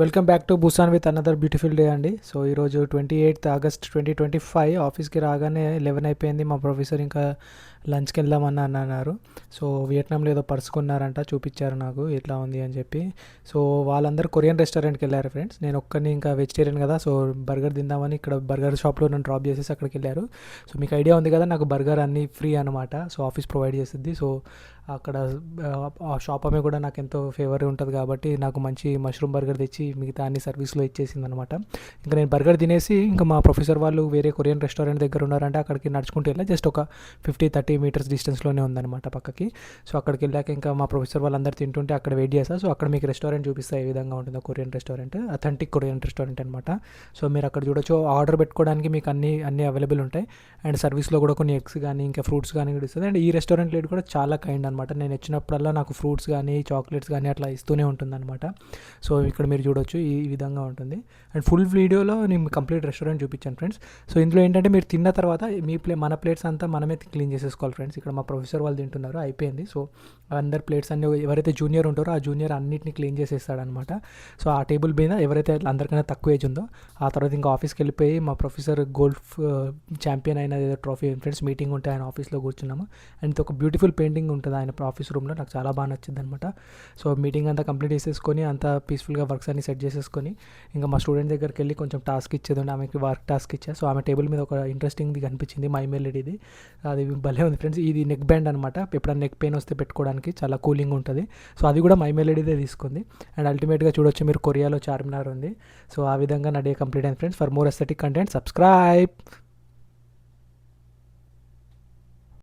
Welcome back to Busan with another beautiful day అండి. So ఈరోజు twenty eighth August twenty twenty five ఆఫీస్కి రాగానే eleven అయిపోయింది. మా ప్రొఫెసర్ ఇంకా లంచ్కి వెళ్దామని అన్నారు. సో వియట్నాంలో ఏదో పరుచుకున్నారంట చూపించారు నాకు ఎట్లా ఉంది అని చెప్పి. సో వాళ్ళందరూ కొరియన్ రెస్టారెంట్కి వెళ్ళారు ఫ్రెండ్స్. నేను ఒక్కరిని ఇంకా వెజిటేరియన్ కదా సో బర్గర్ తిందామని ఇక్కడ బర్గర్ షాప్లో నన్ను డ్రాప్ చేసేసి అక్కడికి వెళ్ళారు. సో మీకు ఐడియా ఉంది కదా నాకు బర్గర్ అన్నీ ఫ్రీ అనమాట సో ఆఫీస్ ప్రొవైడ్ చేస్తుంది సో అక్కడ ఆ షాప్ ఆమె కూడా నాకు ఎంతో ఫేవర్ ఉంటుంది కాబట్టి నాకు మంచి మష్రూమ్ బర్గర్ తెచ్చి మిగతా అన్ని సర్వీస్లో ఇచ్చేసింది అనమాట ఇంకా నేను బర్గర్ తినేసి ఇంకా మా ప్రొఫెసర్ వాళ్ళు వేరే కొరియన్ రెస్టారెంట్ దగ్గర ఉన్నారంటే అక్కడికి నడుచుకుంటూ వెళ్ళా. జస్ట్ ఒక ఫిఫ్టీ థర్టీ మీటర్స్ డిస్టెన్స్లోనే ఉందన్నమాట పక్కకి. సో అక్కడికి వెళ్ళాక ఇంకా మా ప్రొఫెసర్ వాళ్ళందరూ తింటుంటే అక్కడ వెయిట్ చేస్తా. సో అక్కడ మీకు రెస్టారెంట్ చూపిస్తా ఏ విధంగా ఉంటుందో Korean restaurant. Authentic Korean restaurant అనమాట. సో మీరు అక్కడ చూడొచ్చు. ఆర్డర్ పెట్టుకోవడానికి మీకు అన్ని అన్ని అవైలబుల్ ఉంటాయి. అండ్ సర్వీస్లో కూడా కొన్ని ఎగ్స్ కానీ ఇంకా ఫ్రూట్స్ కానీ కూడా ఇస్తుంది. అండ్ ఈ రెస్టారెంట్ లేట్ కూడా చాలా కైండ్ అనమాట. నేను వచ్చినప్పుడల్లా నాకు ఫ్రూట్స్ కానీ చాక్లెట్స్ కానీ అట్లా ఇస్తూనే ఉంటుంది అనమాట సో ఇక్కడ మీరు చూడొచ్చు. ఈ విధంగా ఉంటుంది. అండ్ ఫుల్ వీడియోలో నేను కంప్లీట్ రెస్టారెంట్ చూపించాను ఫ్రెండ్స్. సో ఇందులో ఏంటంటే మీరు తిన్న తర్వాత మీ ప్లే మన ప్లేట్స్ అంతా మనమే క్లీన్ చేసేసుకోవాలి ఫ్రెండ్స్. ఇక్కడ మా ప్రొఫెసర్ వాళ్ళు తింటున్నారు అయిపోయింది. సో అందరు ప్లేట్స్ అన్ని ఎవరైతే జూనియర్ ఉంటారో ఆ జూనియర్ అన్నిటిని క్లీన్ చేసేస్తాడనమాట సో ఆ టేబుల్ మీద ఎవరైతే అందరికన్నా తక్కువ ఏజ్ ఉందో ఆ తర్వాత ఇంకా ఆఫీస్కి వెళ్ళిపోయి మా ప్రొఫెసర్ గోల్ఫ్ ఛాంపియన్ అయిన ఏదో ట్రోఫీ ఫ్రెండ్స్ మీటింగ్ ఉంటే ఆయన ఆఫీస్లో కూర్చున్నాము. అండ్ ఒక బ్యూటిఫుల్ పెయింటింగ్ ఉంటుంది ఆయన ఆఫీస్ రూమ్లో నాకు చాలా బాగా నచ్చింది అనమాట సో మీటింగ్ అంతా కంప్లీట్ చేసేసుకొని అంతా పీస్ఫుల్గా వర్క్స్ అన్ని సెట్ చేసేసుకొని ఇంకా మా స్టూడెంట్ దగ్గరికి వెళ్ళి కొంచెం టాస్క్ ఇచ్చేది ఆమెకి వర్క్ టాస్క్ ఇచ్చా. సో ఆమె టేబుల్ మీద ఒక ఇంట్రెస్టింగ్ది కనిపించింది. మై మెల్లెడీది అది భలే ఉంది ఫ్రెండ్స్ ఇది నెక్ బ్యాండ్ అనమాట ఎప్పుడైనా నెక్ పెయిన్ వస్తే పెట్టుకోవడానికి చాలా కూలింగ్ ఉంటుంది. సో అది కూడా మై మెల్లెడీదే తీసుకుంది. అండ్ అల్టిమేట్గా చూడొచ్చు మీరు కొరియాలో చార్మినార్ ఉంది. సో ఆ విధంగా నా డే కంప్లీట్ అయింది friends for more aesthetic content subscribe